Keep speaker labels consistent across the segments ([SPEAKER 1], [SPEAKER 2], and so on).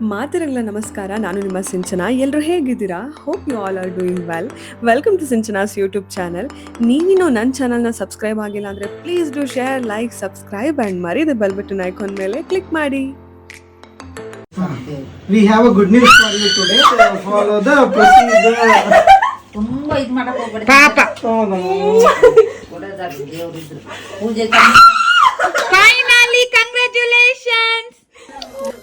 [SPEAKER 1] ಮಾತಿರಲ್ಲ ನಮಸ್ಕಾರ ನಾನು ನಿಮ್ಮ ಸಿಂಚನಾ. ಎಲ್ಲರೂ ಹೇಗಿದ್ದೀರಾ? Hope you all are doing well welcome to Sinchana's YouTube channel ನೀವಿನ್ನೂ ನನ್ನ ಚಾನಲ್ನ ಸಬ್ಸ್ಕ್ರೈಬ್ ಆಗಿಲ್ಲ ಅಂದರೆ please do share like subscribe and ಮರಿದ bell button icon ಮೇಲೆ ಕ್ಲಿಕ್ ಮಾಡಿ.
[SPEAKER 2] We have a good news for you today. Follow follow the procedure.
[SPEAKER 3] ತುಂಬಾ ಇದು ಮಾಡಕ ಹೋಗ್ಬೇಡಿ.
[SPEAKER 4] ಪಾಪ.
[SPEAKER 2] Oh,
[SPEAKER 4] finally congratulations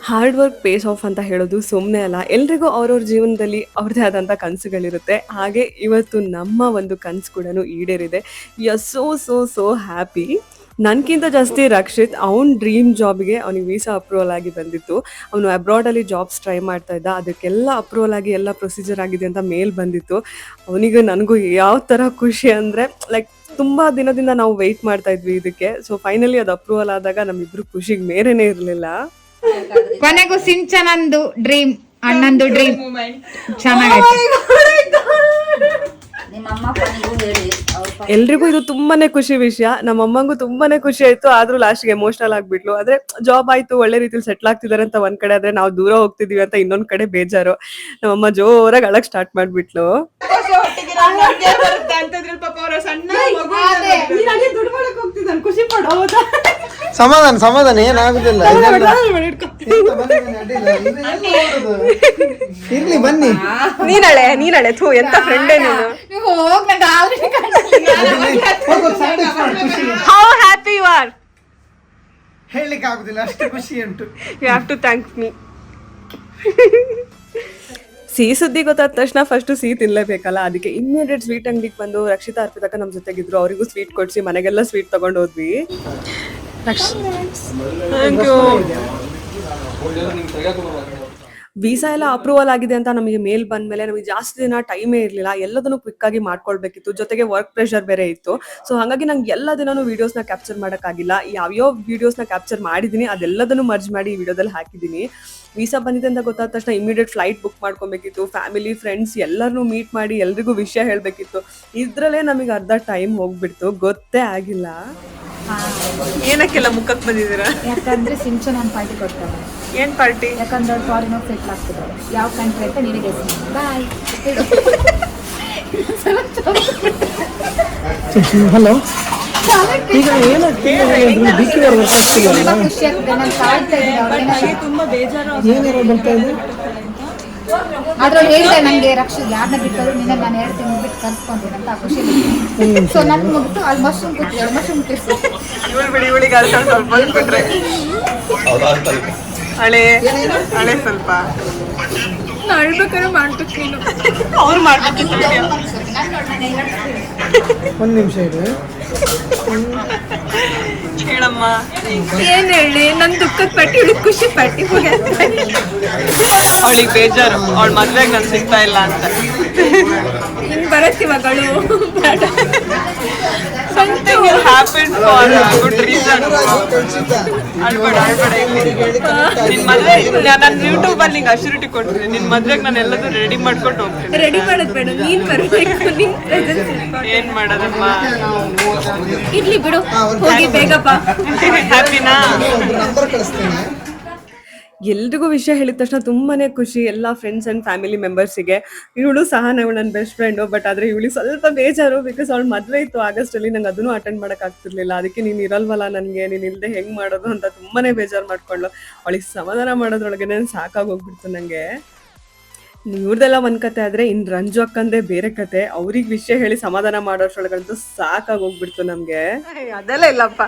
[SPEAKER 1] hard work pays off ಅಂತ ಹೇಳೋದು ಸುಮ್ಮನೆ ಅಲ್ಲ. ಎಲ್ರಿಗೂ ಅವ್ರವ್ರ ಜೀವನದಲ್ಲಿ ಅವ್ರದ್ದೇ ಆದಂಥ ಕನಸುಗಳಿರುತ್ತೆ. ಹಾಗೆ ಇವತ್ತು ನಮ್ಮ ಒಂದು ಕನಸು ಕೂಡ ಈಡೇರಿದೆ. Yes so so so happy ನನಗಿಂತ ಜಾಸ್ತಿ ರಕ್ಷಿತ್ ಅವ್ನ ಡ್ರೀಮ್ ಜಾಬ್ಗೆ ಅವ್ನಿಗೆ ವೀಸಾ ಅಪ್ರೂವಲ್ ಆಗಿ ಬಂದಿತ್ತು. ಅವನು ಅಬ್ರಾಡಲ್ಲಿ ಜಾಬ್ಸ್ ಟ್ರೈ ಮಾಡ್ತಾ ಇದ್ದ. ಅದಕ್ಕೆಲ್ಲ ಅಪ್ರೂವಲ್ ಆಗಿ ಎಲ್ಲ ಪ್ರೊಸೀಜರ್ ಆಗಿದೆ ಅಂತ ಮೇಲ್ ಬಂದಿತ್ತು. ಅವನಿಗೆ ನನಗೂ ಯಾವ ಥರ ಖುಷಿ ಅಂದರೆ ಲೈಕ್ ತುಂಬ ದಿನದಿಂದ ನಾವು ವೆಯ್ಟ್ ಮಾಡ್ತಾ ಇದ್ವಿ ಇದಕ್ಕೆ. ಸೊ ಫೈನಲಿ ಅದು ಅಪ್ರೂವಲ್ ಆದಾಗ ನಮ್ಮಿಬ್ರು ಖುಷಿಗೆ ಮೇರೇನೇ ಇರಲಿಲ್ಲ.
[SPEAKER 4] ಕೊನೆಗೂ ಸಿಂಚನಂದು ಡ್ರೀಮ್ ಅಣ್ಣಂದು ಡ್ರೀಮ್ ಚೆನ್ನಾಗೈತೆ.
[SPEAKER 3] ಅವ್ರ
[SPEAKER 1] ಎಲ್ರಿಗೂ ಇದು ತುಂಬಾನೇ ಖುಷಿ ವಿಷಯ. ನಮ್ಮ ಅಮ್ಮಂಗೂ ತುಂಬಾನೇ ಖುಷಿ ಆಯ್ತು. ಆದ್ರೂ ಲಾಸ್ಟ್ಗೆ ಎಮೋಷನಲ್ ಆಗ್ಬಿಟ್ಲು. ಆದ್ರೆ ಜಾಬ್ ಆಯ್ತು ಒಳ್ಳೆ ರೀತಿಲಿ ಸೆಟ್ಲ್ ಆಗ್ತಿದಾರೆ ಅಂತ ಒಂದ್ ಕಡೆ. ಆದ್ರೆ ನಾವು ದೂರ ಹೋಗ್ತಿದೀವಿ ಅಂತ ಇನ್ನೊಂದ್ ಕಡೆ ಬೇಜಾರು. ನಮ್ಮಮ್ಮ ಜೋರಾಗಿ ಅಳಕ್ ಸ್ಟಾರ್ಟ್ ಮಾಡ್ಬಿಟ್ಲು.
[SPEAKER 2] ಸಮಾಧಾನ ಸಮಾಧಾನ ಏನಾಗುದಿಲ್ಲ. ಇದೆಲ್ಲ- ಎಂತ ಬನ್ನಿ, ಬನ್ನಿ, ಅಡ್ಡಿಲ್ಲ. ಇದು ಏನು ಮಾಡೋದು? ಇರ್ಲಿ ಬನ್ನಿ.
[SPEAKER 1] ನೀನಳೆ ನೀನಳೆ ಥೂ ಎಂತ ಫ್ರೆಂಡೇ ನೀನು?
[SPEAKER 2] ಹೋಗು, ಖುಷಿ.
[SPEAKER 1] ಹೌ ಹ್ಯಾಪಿ ಯು ಆರ್
[SPEAKER 2] ಹೇಳಲಿಕ್ಕೆ ಆಗುದಿಲ್ಲ ಅಷ್ಟು ಖುಷಿ ಉಂಟು.
[SPEAKER 1] You have to thank me ಸಿಹಿ ಸುದ್ದಿ ಗೊತ್ತಾದ ತಕ್ಷಣ ಫಸ್ಟ್ ಸಿಹಿ ತಿನ್ಲೇಬೇಕಲ್ಲ ಅದಕ್ಕೆ ಇಮ್ಮಿಡಿಯೇಟ್ ಸ್ವೀಟ್ ಅಂಗಡಿಗೆ ಬಂದು ರಕ್ಷಿತಾ ಅರ್ಪಿತಕ್ಕ ನಮ್ಮ ಜೊತೆಗಿದ್ರು. ಅವರಿಗೂ ಸ್ವೀಟ್ ಕೊಡ್ಸಿ ಮನೆಗೆಲ್ಲ ಸ್ವೀಟ್ ತಗೊಂಡು ಹೋದ್ವಿ ಥ್ಯಾಂಕ್ ಯು ವೀಸಾ ಎಲ್ಲ ಅಪ್ರೂವಲ್ ಆಗಿದೆ ಅಂತ ನಮಗೆ ಮೇಲ್ ಬಂದ್ಮೇಲೆ ನಮಗೆ ಜಾಸ್ತಿ ದಿನ ಟೈಮೇ ಇರಲಿಲ್ಲ. ಎಲ್ಲದನ್ನು ಕ್ವಿಕ್ ಆಗಿ ಮಾಡ್ಕೊಳ್ಬೇಕಿತ್ತು. ಜೊತೆಗೆ ವರ್ಕ್ ಪ್ರೆಷರ್ ಬೇರೆ ಇತ್ತು. ಸೊ ಹಾಗಾಗಿ ನಂಗೆ ಎಲ್ಲ ದಿನನೂ ವೀಡಿಯೋಸ್ನ ಕ್ಯಾಪ್ಚರ್ ಮಾಡೋಕ್ಕಾಗಿಲ್ಲ. ಯಾವ್ಯಾವ ವಿಡಿಯೋಸ್ನ ಕ್ಯಾಪ್ಚರ್ ಮಾಡಿದ್ದೀನಿ ಅದೆಲ್ಲದನ್ನು ಮರ್ಜ್ ಮಾಡಿ ಈ ವಿಡಿಯೋದಲ್ಲಿ ಹಾಕಿದ್ದೀನಿ. ವೀಸಾ ಬಂದಿದೆ ಅಂತ ಗೊತ್ತಾದ ತಕ್ಷಣ ಇಮಿಡಿಯೇಟ್ ಫ್ಲೈಟ್ ಬುಕ್ ಮಾಡ್ಕೊಬೇಕಿತ್ತು. ಫ್ಯಾಮಿಲಿ ಫ್ರೆಂಡ್ಸ್ ಎಲ್ಲರನ್ನೂ ಮೀಟ್ ಮಾಡಿ ಎಲ್ರಿಗೂ ವಿಷಯ ಹೇಳಬೇಕಿತ್ತು. ಇದ್ರಲ್ಲೇ ನಮಗೆ ಅರ್ಧ ಟೈಮ್ ಹೋಗ್ಬಿಡ್ತು. ಗೊತ್ತೇ ಆಗಿಲ್ಲ. ಏನಕ್ಕೆಲ್ಲ ಮುಖಕ್ಕೆ ಬಂದಿದ್ದೀರಾ?
[SPEAKER 5] ಯಾಕಂದ್ರೆ ಸಿಂಚನ ಪಾರ್ಟಿ ಕೊಡ್ತಾರೆ.
[SPEAKER 1] ಏನ್ ಪಾರ್ಟಿ
[SPEAKER 5] ಯಾಕಂದ್ರೆ ಅವ್ರು ಫಾರಿನ್ ಹೋಗಿ ಸೆಟ್ಲ್ ಆಗ್ತಿದ್ದಾರೆ. ಯಾವ ಕಂಟ್ರಿ ಅಂತ ನೀವೇ ಗೆಸ್ ಬಾಯ್
[SPEAKER 2] ಹಲೋ ಈಗ ಏನು ಡಿ ಕೆ ಅವ್ರು ಗೊತ್ತಾಗ್ತಿಲ್ಲ
[SPEAKER 5] ಖುಷಿ ಆಗ್ತದೆ. ನಾನು ಇದ್ದೀನಿ
[SPEAKER 1] ತುಂಬಾ ಬೇಜಾರು
[SPEAKER 2] ಏನೇನೋ ಬರ್ತಾ ಇದೆ
[SPEAKER 5] ಅದ್ರಲ್ಲಿ ಹೇಳಿದೆ ನನಗೆ ರಕ್ಷ ಯಾರನ್ನ ಬಿಟ್ಟರು ನಿನ್ನೆ ನಾನು ಎರಡು ತಿಂಗಳು ಬಿಟ್ಟು ಕರ್ಸ್ಕೊಂತೀನಿ ಅಂತ ಖುಷಿ ಸೊ ನನ್ ಮುಗಿತು ಅಲ್ಲಿ ಮಶ್ರೂಮ್ ಕೊಟ್ಟಿದ್ದಾರೆ ಮಶ್ರೂಮ್
[SPEAKER 1] ಇವಳು ಬಿಡಿ ಇವಳಿಗೆ ಸ್ವಲ್ಪ ಬಿಟ್ರೆ. ಹಳೆ ಹಳೆ ಸ್ವಲ್ಪ. ಅಳ್ಬೇಕಾದ್ರೆ ಮಾಡ್ಬೇಕು ನೀನು ಅವ್ರು ಮಾಡ್ಬೇಕು
[SPEAKER 2] ಒಂದು ನಿಮಿಷ ಇದೆ
[SPEAKER 1] ಹೇಳಮ್ಮ. ಏನ್ ಹೇಳಿ? ನನ್ ದುಃಖದ ಪಟ್ಟಿ ಖುಷಿ ಪಟ್ಟಿ ಅವಳಿಗೆ ಬೇಜಾರು. ಅವಳ ಮದ್ವೆಗೆ ನಾನು ಸಿಗ್ತಾ ಇಲ್ಲ ಅಂತ. ನಿನ್ ಬರತ್ತಿ ಮಗಳು something happen for good reason ಅಳ್ಬೇಡ ಅಳ್ಬೇಡ ಇಲ್ಲಿ. ನಿನ್ ಮದ್ವೆ ನಾನು ಯೂಟ್ಯೂಬ್ ಅಲ್ಲಿ ನಿಂಗೆ ಅಶ್ಯೂರಿಟಿ ಕೊಡ್ತೀನಿ. ನಿನ್ ಮದ್ವೆಗೆ ನಾನು ಎಲ್ಲದೂ ರೆಡಿ ಮಾಡ್ಕೊಂಡು ಹೋಗ್ತೀನಿ.
[SPEAKER 6] ರೆಡಿ ಮಾಡೋದ್ ಬೇಡ ನೀನ್ ಬರ್ಬೇಕು ನಿನ್ ಪ್ರೆಸೆನ್ಸ್
[SPEAKER 1] ಏನ್ ಮಾಡೋದಮ್ಮ?
[SPEAKER 6] ಇರ್ಲಿ ಬಿಡು ಹೋಗಿ ಬೇಗ ಬಾ.
[SPEAKER 1] ಹ್ಯಾಪಿನಾ
[SPEAKER 2] ನಂಬರ್ ಕಳಿಸ್ತೇನೆ.
[SPEAKER 1] ಎಲ್ರಿಗೂ ವಿಷಯ ಹೇಳಿದ ತಕ್ಷಣ ತುಂಬಾನೇ ಖುಷಿ. ಎಲ್ಲ ಫ್ರೆಂಡ್ಸ್ ಅಂಡ್ ಫ್ಯಾಮಿಲಿ ಮೆಂಬರ್ಸಿಗೆ ಇವಳು ಸಹ ನಾವು ನನ್ನ ಬೆಸ್ಟ್ ಫ್ರೆಂಡು ಬಟ್ ಆದ್ರೆ ಇವಳಿಗೆ ಸ್ವಲ್ಪ ಬೇಜಾರು ಬಿಕಾಸ್ ಅವಳು ಮದ್ವೆ ಇತ್ತು ಆಗಸ್ಟ್ ಅಲ್ಲಿ. ನಂಗೆ ಅದನ್ನು ಅಟೆಂಡ್ ಮಾಡಕ್ ಆಗ್ತಿರ್ಲಿಲ್ಲ. ಅದಕ್ಕೆ ನೀನ್ ಇರಲ್ವಲ್ಲ ನನ್ಗೆ, ನೀನ್ ಇಲ್ದೆ ಹೆಂಗ್ ಮಾಡೋದು ಅಂತ ತುಂಬಾನೇ ಬೇಜಾರು ಮಾಡ್ಕೊಂಡ್ಲು ಅವಳಿಗೆ ಸಮಾಧಾನ ಮಾಡೋದ್ರೊಳಗೆ ಸಾಕಾಗಿ ಹೋಗ್ಬಿಡ್ತು ನಂಗೆ. ಇವ್ರದೆಲ್ಲ ಒಂದ್ ಕತೆ ಆದ್ರೆ ಇನ್ ರಂಜು ಅಕ್ಕಂದೇ ಬೇರೆ ಕತೆ. ಅವ್ರಿಗೆ ವಿಷಯ ಹೇಳಿ ಸಮಾಧಾನ ಮಾಡೋಷ್ರೊಳಗಂತೂ ಸಾಕಾಗಿ ಹೋಗ್ಬಿಡ್ತು ನಮ್ಗೆ. ಅದೆಲ್ಲ ಇಲ್ಲಪ್ಪ.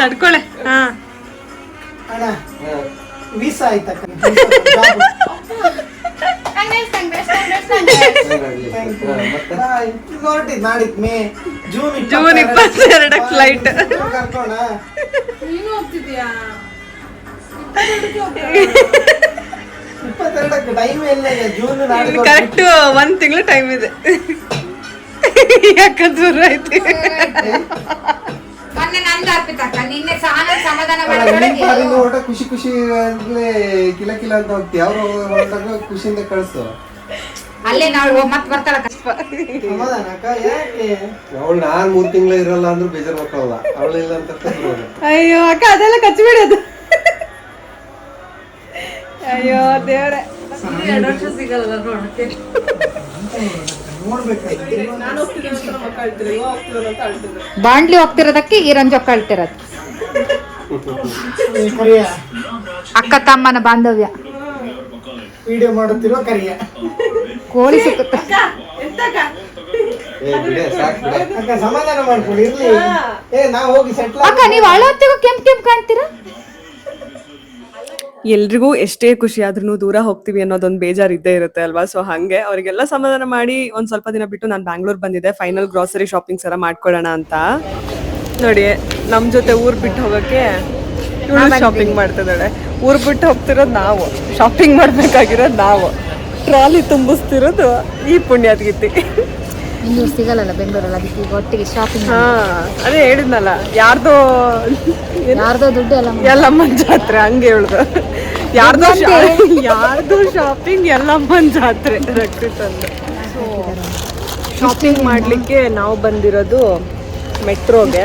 [SPEAKER 1] ತಡ್ಕೊಳೆ. ಹಾ.
[SPEAKER 2] ವೀಸಾ ಆಯ್ತಾ ನೋಡಿದ್ ನಾಡಿದ್ ಮೇ ಜೂನ್
[SPEAKER 1] ಜೂನ್ ಇಪ್ಪತ್ತೆರಡಕ್ಕೆ ಫ್ಲೈಟ್
[SPEAKER 2] ಕರ್ಕೋಣ
[SPEAKER 6] ನೀನು ಹೋಗ್ತಿದ್ಯಾ?
[SPEAKER 2] ಇಪ್ಪತ್ತೆರಡಕ್ಕೆ ಟೈಮ್ ಇಲ್ಲ. ಜೂನ್
[SPEAKER 1] ಕರೆಕ್ಟ್ ಒಂದ್ ತಿಂಗಳು ಟೈಮ್ ಇದೆ. ಯಾಕಂದ್ರೆ ದೂರ ಐತಿ
[SPEAKER 5] ಮೊನ್ನೆ ನಂದು ಅರ್ಪಿತಕ್ಕ ನಿನ್ನೆ ಸಹನ ಸಮಾಧಾನ
[SPEAKER 2] ಪಾಡಿಗೆ ಹೊರಟ ಖುಷಿ ಖುಷಿ ಅಂದ್ರೆ ಕಿಲ ಕಿಲ ಅಂತ ಹೋಗ್ತಿ ಅವ್ರು ಹೊರಟಾಗ ಖುಷಿಯಿಂದ ಕಳಿಸು.
[SPEAKER 4] ಅಲ್ಲೇ ನಾವು ಮತ್ತೆ ಬರ್ತಾಳ
[SPEAKER 7] ಅವಳು ನಾನ್ ಮೂರ್ ತಿಂಗಳ ಇರಲ್ಲ ಅಂದ್ರೆ ಬೇಜಾರ್ ಮಕ್ಕಳಲ್ಲ ಅವಳಿಲ್ಲ ಅಂತ ಕರ್ಕೊಂಡು
[SPEAKER 1] ಅಯ್ಯೋ ಅಕ್ಕ ಅದೆಲ್ಲ ಕಚ್ಚಿ ಬಿಡೋದು. ಅಯ್ಯೋ ದೇವ್ರೆ.
[SPEAKER 3] ಎರಡು ವರ್ಷ ಸಿಗಲ್ಲ ನೋಡುತ್ತೆ
[SPEAKER 4] ಬಾಂಡ್ಲಿ ಹೋಗ್ತಿರೋದಕ್ಕೆ ಈ ರಂಜ ಕಳ್ತಿರೋದು.
[SPEAKER 2] ಏ,
[SPEAKER 4] ಅಕ್ಕ ತಮ್ಮನ ಬಾಂಧವ್ಯ.
[SPEAKER 2] ವಿಡಿಯೋ ಮಾಡುತ್ತಿರೋ ಕರಿಯ.
[SPEAKER 4] ಕೋಳಿ ಸಿಕ್ಕುತ್ತ
[SPEAKER 2] ಅಕ್ಕ ಸಮಾಧಾನ ಮಾಡ್ಕೊಳ್ಳಿ ಇರ್ಲಿ. ಏ ನಾ ಹೋಗಿ ಸೆಟ್ಲ್
[SPEAKER 4] ಅಕ್ಕ ನೀವು ಅಳೋತ್ತಿಗೂ ಕೆಂಪ್ ಕೆಂಪ್ ಕಾಣ್ತೀರಾ?
[SPEAKER 1] ಎಲ್ರಿಗೂ ಎಷ್ಟೇ ಖುಷಿ ಆದ್ರೂ ದೂರ ಹೋಗ್ತೀವಿ ಅನ್ನೋದೊಂದು ಬೇಜಾರ್ ಇದ್ದೇ ಇರುತ್ತೆ ಅಲ್ವಾ? ಸೊ ಹಂಗೆ ಅವರಿಗೆಲ್ಲ ಸಮಾಧಾನ ಮಾಡಿ ಒಂದ್ ಸ್ವಲ್ಪ ದಿನ ಬಿಟ್ಟು ನಾನು ಬ್ಯಾಂಗ್ಳೂರ್ ಬಂದಿದ್ದೆ ಫೈನಲ್ ಗ್ರಾಸರಿ ಶಾಪಿಂಗ್ಸ್ ಎಲ್ಲ ಮಾಡ್ಕೊಳ್ಳೋಣ ಅಂತ. ನೋಡಿ ನಮ್ ಜೊತೆ ಊರ್ ಬಿಟ್ಟು ಹೋಗಕ್ಕೆ ಇವಳು ಶಾಪಿಂಗ್ ಮಾಡ್ತಿದ್ದಾಳೆ. ಊರ್ ಬಿಟ್ಟು ಹೋಗ್ತಿರೋದು ನಾವು. ಶಾಪಿಂಗ್ ಮಾಡ್ಬೇಕಾಗಿರೋದು ನಾವು. ಟ್ರಾಲಿ ತುಂಬಿಸ್ತಿರೋದು ಈ ಪುಣ್ಯಾತ್ಗಿತ್ತಿ
[SPEAKER 5] ಇನ್ನೂ ಸಿಗಲ್ಲ ಬೆಂಗಳೂರಲ್ಲಿ ಅದಕ್ಕೆ ಈಗ ಒಟ್ಟಿಗೆ ಶಾಪಿಂಗ್
[SPEAKER 1] ಹಾ ಅದೇ ಹೇಳಿದ್ನಲ್ಲ ಯಾರ್ದೋ
[SPEAKER 5] ಯಾರ್ದೋ ದುಡ್ಡು ಎಲ್ಲ
[SPEAKER 1] ಮಂಜಾತ್ರೆ ಜಾತ್ರೆ ಹಂಗೆ ಹೇಳ್ದು ಯಾರ್ದೋ ಯಾರ್ದೋ ಶಾಪಿಂಗ್ ಎಲ್ಲಮ್ಮನ ಜಾತ್ರೆ. ರಕ್ಷಿತಂದು. ಶಾಪಿಂಗ್ ಮಾಡ್ಲಿಕ್ಕೆ ನಾವು ಬಂದಿರೋದು ಮೆಟ್ರೋಗೆ.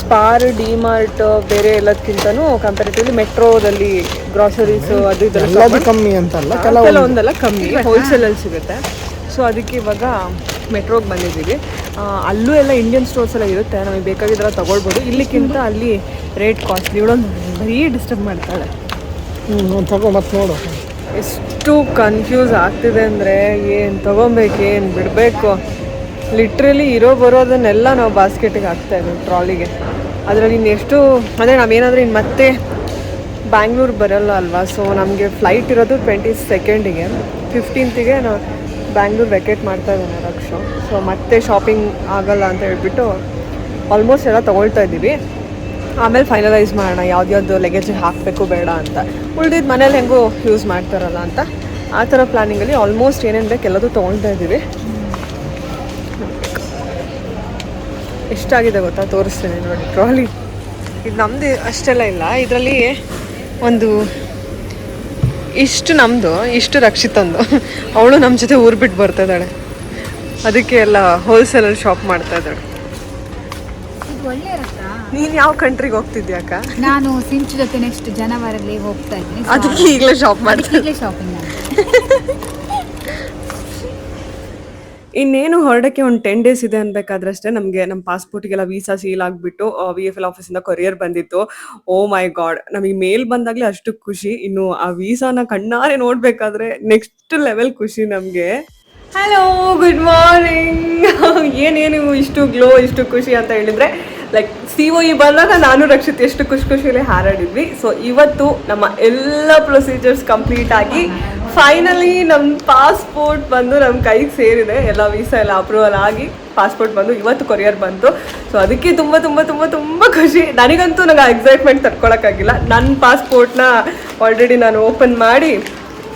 [SPEAKER 1] ಸ್ಪಾರ್ ಡಿಮಾರ್ಟ್ ಬೇರೆ ಎಲ್ಲದಕ್ಕಿಂತನೂ ಕಂಪ್ಯಾರಿಟಿವ್ಲಿ ಮೆಟ್ರೋದಲ್ಲಿ ಗ್ರಾಸರೀಸ್ ಅದು ಇದೆಲ್ಲ
[SPEAKER 2] ಕಮ್ಮಿ ಅಂತಲ್ಲ
[SPEAKER 1] ಕೆಲವೊಂದೆಲ್ಲ ಕಮ್ಮಿ ಹೋಲ್ಸೇಲ್ ಅಲ್ಲಿ ಸಿಗುತ್ತೆ. ಸೊ ಅದಕ್ಕೆ ಇವಾಗ ಮೆಟ್ರೋಗೆ ಬಂದಿದ್ದೀವಿ. ಅಲ್ಲೂ ಎಲ್ಲ ಇಂಡಿಯನ್ ಸ್ಟೋರ್ಸ್ ಎಲ್ಲ ಇರುತ್ತೆ. ನಮಗೆ ಬೇಕಾಗಿದ್ದೆಲ್ಲ ತಗೊಳ್ಬೋದು. ಇಲ್ಲಿಕ್ಕಿಂತ ಅಲ್ಲಿ ರೇಟ್ ಕಾಸ್ಟ್ಲಿ ಇವಳೊಂದು ಬರೀ ಡಿಸ್ಟರ್ಬ್ ಮಾಡ್ತಾಳೆ.
[SPEAKER 2] ಹ್ಮ್ ತಗೋ ನೋಡು.
[SPEAKER 1] ಎಷ್ಟು ಕನ್ಫ್ಯೂಸ್ ಆಗ್ತಿದೆ ಅಂದರೆ ಏನು ತೊಗೊಬೇಕು, ಏನು ಬಿಡಬೇಕು? ಲಿಟ್ರಲಿ ಇರೋ ಬರೋದನ್ನೆಲ್ಲ ನಾವು ಬಾಸ್ಕೆಟಿಗೆ ಹಾಕ್ತಾ ಇದ್ದೀವಿ ಟ್ರಾಲಿಗೆ. ಅದರಲ್ಲಿ ಇನ್ನೆಷ್ಟು ಅಂದರೆ ನಾವೇನಾದರೂ ಇನ್ನು ಮತ್ತೆ ಬ್ಯಾಂಗ್ಳೂರ್ ಬರಲ್ಲ ಅಲ್ವಾ? ಸೊ ನಮಗೆ ಫ್ಲೈಟ್ ಇರೋದು ಟ್ವೆಂಟಿ ಸೆಕೆಂಡಿಗೆ ಫಿಫ್ಟೀನ್ತಿಗೆ ನಾವು ಬ್ಯಾಂಗ್ಳೂರ್ ವೆಕೇಟ್ ಮಾಡ್ತಾ ಇದ್ದೀನಿ, ರಕ್ಷು. ಸೊ ಮತ್ತೆ ಶಾಪಿಂಗ್ ಆಗಲ್ಲ ಅಂತ ಹೇಳ್ಬಿಟ್ಟು ಆಲ್ಮೋಸ್ಟ್ ಎಲ್ಲ ತೊಗೊಳ್ತಾ ಇದ್ದೀವಿ. ಆಮೇಲೆ ಫೈನಲೈಸ್ ಮಾಡೋಣ, ಯಾವ್ದ್ಯಾವ್ದು ಲಗೇಜ್ ಹಾಕಬೇಕು ಬೇಡ ಅಂತ. ಉಳ್ದಿದ್ದು ಮನೇಲಿ ಹೆಂಗೂ ಯೂಸ್ ಮಾಡ್ತಾರಲ್ಲ ಅಂತ. ಆ ಥರ ಪ್ಲಾನಿಂಗಲ್ಲಿ ಆಲ್ಮೋಸ್ಟ್ ಏನೇನು ಬೇಕು ಎಲ್ಲದೂ ತೊಗೊಳ್ತಾ ಇದ್ದೀವಿ. ಎಷ್ಟಾಗಿದೆ ಗೊತ್ತಾ? ತೋರಿಸ್ತೀನಿ ನೋಡಿ ಟ್ರಾಲಿ ಇದು ನಮ್ಮದು ಅಷ್ಟೆಲ್ಲ ಇಲ್ಲ. ಇದರಲ್ಲಿ ಒಂದು ಇಷ್ಟು ನಮ್ಮದು ಇಷ್ಟು ರಕ್ಷಿತಂದು. ಅವಳು ನಮ್ಮ ಜೊತೆ ಊರು ಬಿಟ್ಟು ಬರ್ತಾ ಇದ್ದಾಳೆ. ಅದಕ್ಕೆ ಎಲ್ಲ ಹೋಲ್ಸೇಲಲ್ಲಿ ಶಾಪ್ ಮಾಡ್ತಾ ಇದ್ದಾಳೆ. ನೀನು ಯಾವ ಕಂಟ್ರಿಗೆ ಅಕ್ಕ?
[SPEAKER 5] ನಾನು ಸಿಂಚ್ ಜೊತೆ ನೆಕ್ಸ್ಟ್ ಜನವರಲ್ಲಿ ಹೋಗ್ತಾ ಇದ್ದೀನಿ.
[SPEAKER 1] ಅದಕ್ಕೆ ಈಗಲೇ ಶಾಪ್ ಮಾಡ್ತೀನಿ.
[SPEAKER 5] ಈಗಲೇ ಶಾಪಿಂಗ್ ನಾನು
[SPEAKER 1] ಇನ್ನೇನು ಹೊರಡಕ್ಕೆ ಒಂದು ಟೆನ್ ಡೇಸ್ ಇದೆ ಅನ್ಬೇಕಾದ್ರೆ ಅಷ್ಟೇ ನಮಗೆ ನಮ್ಮ ಪಾಸ್ಪೋರ್ಟ್ಗೆಲ್ಲ ವೀಸಾ ಸೀಲ್ ಆಗಿಬಿಟ್ಟು ವಿ ಎಫ್ ಎಲ್ ಆಫೀಸಿಂದ ಕೊರಿಯರ್ ಬಂದಿತ್ತು. ಓ ಮೈ ಗಾಡ್ ನಮಗೆ ಮೇಲ್ ಬಂದಾಗಲೇ ಅಷ್ಟು ಖುಷಿ. ಇನ್ನು ಆ ವೀಸಾನ ಕಣ್ಣಾರೆ ನೋಡ್ಬೇಕಾದ್ರೆ ನೆಕ್ಸ್ಟ್ ಲೆವೆಲ್ ಖುಷಿ ನಮಗೆ. ಹಲೋ ಗುಡ್ ಮಾರ್ನಿಂಗ್ ಏನೇನು ಇಷ್ಟು ಗ್ಲೋ ಇಷ್ಟು ಖುಷಿ ಅಂತ ಹೇಳಿದ್ರೆ ಲೈಕ್ ಸಿ ಒ ಇ ಬಂದಾಗ ನಾನು ರಕ್ಷಿತ್ ಎಷ್ಟು ಖುಷಿ ಖುಷಿಯಲ್ಲಿ ಹಾರಾಡಿದ್ವಿ. ಸೊ ಇವತ್ತು ನಮ್ಮ ಎಲ್ಲ ಪ್ರೊಸೀಜರ್ಸ್ ಕಂಪ್ಲೀಟ್ ಆಗಿ ಫೈನಲಿ ನಮ್ಮ ಪಾಸ್ಪೋರ್ಟ್ ಬಂದು ನಮ್ಮ ಕೈಗೆ ಸೇರಿದೆ. ಎಲ್ಲ ವೀಸಾ ಎಲ್ಲ ಅಪ್ರೂವಲ್ ಆಗಿ ಪಾಸ್ಪೋರ್ಟ್ ಬಂದು ಇವತ್ತು ಕೊರಿಯರ್ ಬಂತು. ಸೊ ಅದಕ್ಕೆ ತುಂಬ ತುಂಬ ತುಂಬ ತುಂಬ ಖುಷಿ. ನನಗಂತೂ ನನಗೆ ಎಕ್ಸೈಟ್ಮೆಂಟ್ ತಡ್ಕೊಳಕ್ಕಾಗಿಲ್ಲ. ನನ್ನ ಪಾಸ್ಪೋರ್ಟ್ನ ಆಲ್ರೆಡಿ ನಾನು ಓಪನ್ ಮಾಡಿ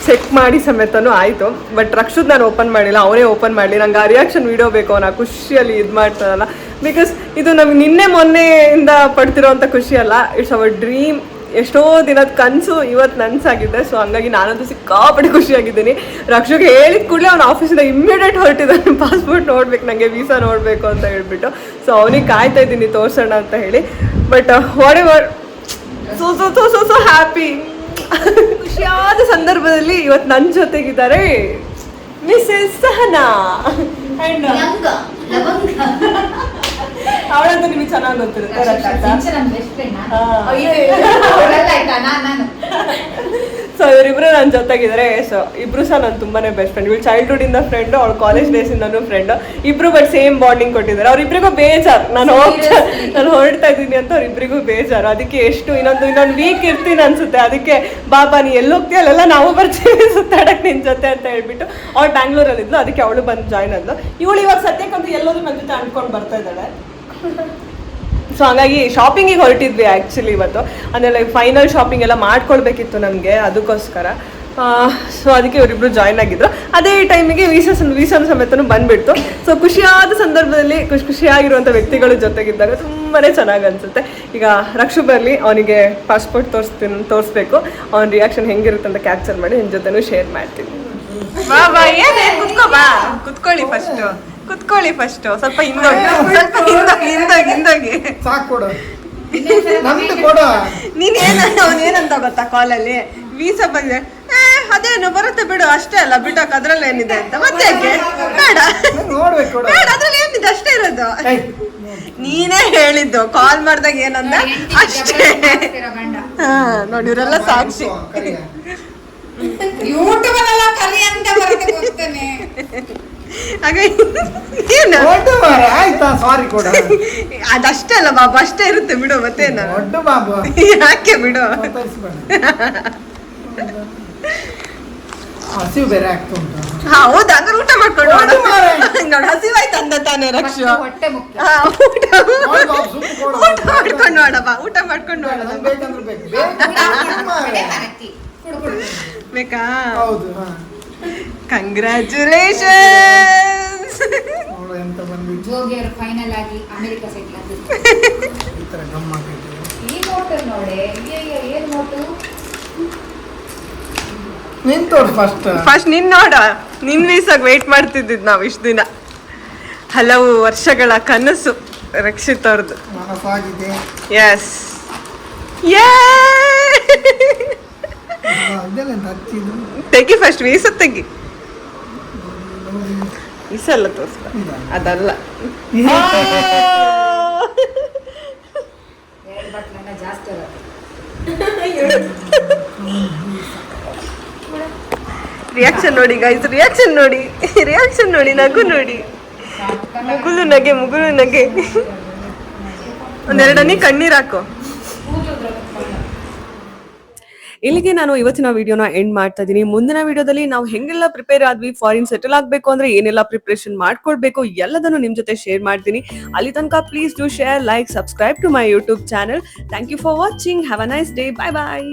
[SPEAKER 1] ಚೆಕ್ ಮಾಡಿ ಸಮೇತನೂ ಆಯಿತು. ಬಟ್ ರಕ್ಷದ್ ನಾನು ಓಪನ್ ಮಾಡಿಲ್ಲ. ಅವನೇ ಓಪನ್ ಮಾಡಲಿ. ನಂಗೆ ಆ ರಿಯಾಕ್ಷನ್ ವಿಡಿಯೋ ಬೇಕು. ಅವನ ಖುಷಿಯಲ್ಲಿ ಇದು ಮಾಡ್ತಾರಲ್ಲ ಬಿಕಾಸ್ ಇದು ನಮ್ಗೆ ನಿನ್ನೆ ಮೊನ್ನೆಯಿಂದ ಪಡ್ತಿರೋವಂಥ ಖುಷಿ ಅಲ್ಲ ಇಟ್ಸ್ ಅವರ್ ಡ್ರೀಮ್ ಎಷ್ಟೋ ದಿನದ ಕನಸು ಇವತ್ತು ನನಸಾಗಿದೆ ಸೊ ಹಂಗಾಗಿ ನಾನಂತೂ ಸಿಕ್ಕಾಪಟ್ಟೆ ಖುಷಿಯಾಗಿದ್ದೀನಿ. ರಕ್ಷಗೆ ಹೇಳಿದ ಕೂಡಲೇ ಅವ್ನು ಆಫೀಸಿಂದ ಇಮ್ಮಿಡಿಯೇಟ್ ಹೊರಟಿದ್ದಾನೆ. ಪಾಸ್ಪೋರ್ಟ್ ನೋಡ್ಬೇಕು ನನಗೆ ವೀಸಾ ನೋಡಬೇಕು ಅಂತ ಹೇಳ್ಬಿಟ್ಟು. ಸೊ ಅವನಿಗೆ ಕಾಯ್ತಾ ಇದ್ದೀನಿ, ತೋರಿಸೋಣ ಅಂತ ಹೇಳಿ. But whatever so so so so so happy ಖುಷಿಯಾದ ಸಂದರ್ಭದಲ್ಲಿ ಇವತ್ತು ನನ್ನ ಜೊತೆಗಿದ್ದಾರೆ ಮಿಸ್ಸಸ್ ಸಹನಾ ಅಂಡ್
[SPEAKER 3] ಲವಂಗ.
[SPEAKER 1] ಅವಳಂತೂ ನಿಮಗೆ ಚೆನ್ನಾಗಿ ಗೊತ್ತಿರುತ್ತೆ ರಕ್ಷಿತಾ
[SPEAKER 5] ನಾನು.
[SPEAKER 1] ಸೊ ಇವರಿಬ್ರು ನನ್ನ ಜೊತೆಗಿದ್ದಾರೆ ಸೊ ಇಬ್ರು ಸಹ ನಾನು ತುಂಬಾನೇ ಬೆಸ್ಟ್ ಫ್ರೆಂಡ್ ಇವಳು ಚೈಲ್ಡ್ಹುಡ್ ಇಂದ ಫ್ರೆಂಡ್ ಅವಳು ಕಾಲೇಜ್ ಡೇಸ್ ಇಂದನೂ ಫ್ರೆಂಡ್ ಇಬ್ರು ಬಟ್ ಸೇಮ್ ಬಾಂಡಿಂಗ್ ಕೊಟ್ಟಿದ್ದಾರೆ. ಅವ್ರಿಬ್ರಿಗೂ ಬೇಜಾರು. ನಾನು ಹೋಗ್ತಾ ನಾನು ಹೊರಡ್ತಾ ಇದ್ದೀನಿ ಅಂತ ಅವ್ರಿಬ್ರಿಗೂ ಬೇಜಾರು. ಅದಕ್ಕೆ ಎಷ್ಟು ಇನ್ನೊಂದು ಇನ್ನೊಂದು ವೀಕ್ ಇರ್ತೀನಿ ಅನ್ಸುತ್ತೆ. ಅದಕ್ಕೆ ಬಾಬಾ ನೀ ಎಲ್ಲಿ ಹೋಗ್ತೀಯ? ಅಲ್ಲೆಲ್ಲ ನಾವು ಬರ್ತೀವಿ. ಸುತ್ತಾಡಕ್ ನಿನ್ ಜೊತೆ ಅಂತ ಹೇಳ್ಬಿಟ್ಟು ಅವ್ಳು ಬ್ಯಾಂಗ್ಳೂರಲ್ಲಿ ಇದ್ಲು ಅದಕ್ಕೆ ಅವಳು ಬಂದು ಜಾಯ್ನ್ ಆದ್ಲು ಇವಳು ಇವಾಗ ಸದ್ಯಕ್ಕಂತೂ ಎಲ್ಲೋದ್ರು ನನ್ನ ಜೊತೆ ಅಂದ್ಕೊಂಡು ಬರ್ತಾ ಇದ್ದಾಳೆ. ಸೊ ಹಾಗಾಗಿ ಶಾಪಿಂಗಿಗೆ ಹೊರಟಿದ್ವಿ ಆ್ಯಕ್ಚುಲಿ ಇವತ್ತು. ಅಂದರೆ ಲೈಕ್ ಫೈನಲ್ ಶಾಪಿಂಗ್ ಎಲ್ಲ ಮಾಡ್ಕೊಳ್ಬೇಕಿತ್ತು ನಮಗೆ ಅದಕ್ಕೋಸ್ಕರ. ಸೊ ಅದಕ್ಕೆ ಇವರಿಬ್ರು ಜಾಯ್ನ್ ಆಗಿದ್ರು. ಅದೇ ಟೈಮಿಗೆ ವೀಸಾ ವೀಸನ್ ಸಮೇತನೂ ಬಂದ್ಬಿಡ್ತು. ಸೊ ಖುಷಿಯಾದ ಸಂದರ್ಭದಲ್ಲಿ ಖುಷಿ, ಖುಷಿಯಾಗಿರುವಂಥ ವ್ಯಕ್ತಿಗಳ ಜೊತೆಗಿದ್ದಾಗ ತುಂಬಾ ಚೆನ್ನಾಗಿ ಅನಿಸುತ್ತೆ. ಈಗ ರಕ್ಷು ಬರಲಿ, ಅವನಿಗೆ ಪಾಸ್ಪೋರ್ಟ್ ತೋರಿಸ್ತೀನಿ, ತೋರಿಸ್ಬೇಕು. ಅವ್ನ ರಿಯಾಕ್ಷನ್ ಹೆಂಗಿರುತ್ತೆ ಅಂತ ಕ್ಯಾಪ್ಚರ್ ಮಾಡಿ ನಿಮ್ಮ ಜೊತೆನೂ ಶೇರ್ ಮಾಡ್ತೀನಿ. ಬಾ ಬಾ ಕುತ್ಕೋ, ಬಾ. ಕುತ್ಕೊಳ್ಳಿ ಫಸ್ಟ್ ಕುತ್ಕೊಳ್ಳಿ ಫಸ್ಟ್ ಸ್ವಲ್ಪ ಹಿಂದೋಗಿ. ಸ್ವಲ್ಪ ಹಿಂದೋಗಿ ಹಿಂದೋಗಿ ಹಿಂದೋಗಿ.
[SPEAKER 2] ಸಾಕು ಕೊಡು. ನಮ್ದು ಕೊಡು.
[SPEAKER 1] ನೀನೇನ ಗೊತ್ತಾ ಕಾಲಲ್ಲಿ ವೀಸಾ ಬಂದ್ರೆ ಏ ಅದೇನು ಬರುತ್ತೆ ಬಿಡು ಅಷ್ಟೇ ಅಲ್ಲ ಬಿಡಕ್ ಅದ್ರಲ್ಲಿ ಏನಿದೆ ಅಂತ. ಮತ್ತೆ ಯಾಕೆ? ಬೇಡ. ಬೇಡ ಅದ್ರಲ್ಲಿ ಏನಿದೆ? ಅಷ್ಟೇ ಇರೋದು. ನೀನೇ ಹೇಳಿದ್ದು ಕಾಲ್ ಮಾಡ್ದಾಗ ಏನಂದ? ಅಷ್ಟೇ.
[SPEAKER 5] ಗಂಡ?
[SPEAKER 1] ಹಾ ನೋಡಿ ಇವರೆಲ್ಲ ಸಾಕ್ಷಿ.
[SPEAKER 5] ಯೂಟ್ಯೂಬ್ ಅಲ್ಲ ಕಲಿ ಅಂತ ಬರುತ್ತೆ
[SPEAKER 1] ಏನು?
[SPEAKER 2] ಆಯ್ತಾ? ಸಾರಿ ಕೊಡ.
[SPEAKER 1] ಅದಷ್ಟೇ ಅಲ್ಲ ಬಾಬು ಅಷ್ಟೇ ಇರುತ್ತೆ ಬಿಡು ಮತ್ತೇನ?
[SPEAKER 2] ದೊಡ್ಡ ಬಾಬು.
[SPEAKER 1] ಯಾಕೆ ಬಿಡು?
[SPEAKER 2] ತರಿಸ್ಬೇಡ ಹಸಿವು ಬೇರೆ ಆಗ್ತಾ ಉಂಟು.
[SPEAKER 1] ಹೌದಾ ಹಂಗಾರೆ ಊಟ ಮಾಡ್ಕೊಂಡು
[SPEAKER 2] ಹೌದು ಮಾರ್ರೆ.
[SPEAKER 1] ನೋಡಿ ಹಸಿವಾಯ್ತು ಅಂದ ತಾನೇ ರಕ್ಷು.
[SPEAKER 5] ಹೊಟ್ಟೆ ಮುಖ್ಯ.
[SPEAKER 1] ಹಾ, ಊಟ.
[SPEAKER 2] ನೋಡು ಬಾಬು, ಸುಮ್ನೆ ಕೊಡು.
[SPEAKER 1] ಊಟ ಮಾಡ್ಕೊಂಡು ನೋಡಪ್ಪ ಊಟ ಮಾಡ್ಕೊಂಡು ನೋಡ
[SPEAKER 2] ನಂಗ್ ಬೇಕಂದ್ರೆ ಬೇಕು. ಬೇಕು ಮಾರ್ರೆ.
[SPEAKER 1] ಬೇಕಾ?
[SPEAKER 2] ಹೌದು ಹಾ.
[SPEAKER 1] ಕಂಗ್ರ್ಯಾಚುಲೇಷನ್ಸ್
[SPEAKER 2] ನೋಡು ಎಂತ ಬಂದಿದ್ದು
[SPEAKER 5] ಜೋಗಿಯವರು ಫೈನಲ್ ಆಗಿ ಅಮೆರಿಕ ಸೆಟ್ಲ್ ಆಗಿದ್ರು
[SPEAKER 2] ಈ ತರ ಗಮ್ಮತ್ತಿದೆ
[SPEAKER 5] ಈ ನೋಟು ನೋಡಿ? ಅಯ್ಯಯ್ಯೋ, ಏನ್ ನೋಟು
[SPEAKER 2] ನಿನ್ ತೋರ್ಸು ಫಸ್ಟ್
[SPEAKER 1] ಫಸ್ಟ್ ನಿನ್ ನೋಡ. ನಿನ್ ವೀಸಾಗ ವೇಟ್ ಮಾಡ್ತಿದ್ದಿದ್ ನಾವು ಇಷ್ಟ ದಿನ. ಹಲವು ವರ್ಷಗಳ ಕನಸು ರಕ್ಷಿತ್ ಅವ್ರದ್ದು
[SPEAKER 2] ಮನಸ್ಸಾಗಿದೆ.
[SPEAKER 1] ಎಸ್
[SPEAKER 2] ಹಚ್ಚಿದ್ದು
[SPEAKER 1] ತೆಗಿ ಫಸ್ಟ್ ವೀಸ ತೆಗಿ. ವೀಸಲ್ಲ ತೋರಿಸ್ಬ
[SPEAKER 2] ಇದಾ?
[SPEAKER 1] ಅದಲ್ಲ. ರಿಯಾಕ್ಷನ್ ನೋಡಿ ಗೈಸ್ ರಿಯಾಕ್ಷನ್ ನೋಡಿ. ರಿಯಾಕ್ಷನ್ ನೋಡಿ, ನಗು ನೋಡಿ. ಮುಗುಲು ನಗೆ ಮುಗುಲು ನಗೆ. ಒಂದೆರಡನೇ ಕಣ್ಣೀರ್ ಹಾಕು. ಇಲ್ಲಿಗೆ ನಾನು ಇವತ್ತಿನ ವಿಡಿಯೋನ ಎಂಡ್ ಮಾಡ್ತಾ ಇದ್ದೀನಿ. ಮುಂದಿನ ವಿಡಿಯೋದಲ್ಲಿ ನಾವು ಹೆಂಗೆಲ್ಲ ಪ್ರಿಪೇರ್ ಆದ್ವಿ ಫಾರಿನ್ ಸೆಟಲ್ ಆಗಬೇಕು ಅಂದ್ರೆ ಏನೆಲ್ಲ ಪ್ರಿಪರೇಷನ್ ಮಾಡ್ಕೊಳ್ಬೇಕು ಎಲ್ಲದನ್ನು ನಿಮ್ ಜೊತೆ ಶೇರ್ ಮಾಡ್ತೀನಿ. ಅಲ್ಲಿ ತನಕ please do share like subscribe to my YouTube channel thank you for watching have a nice day bye bye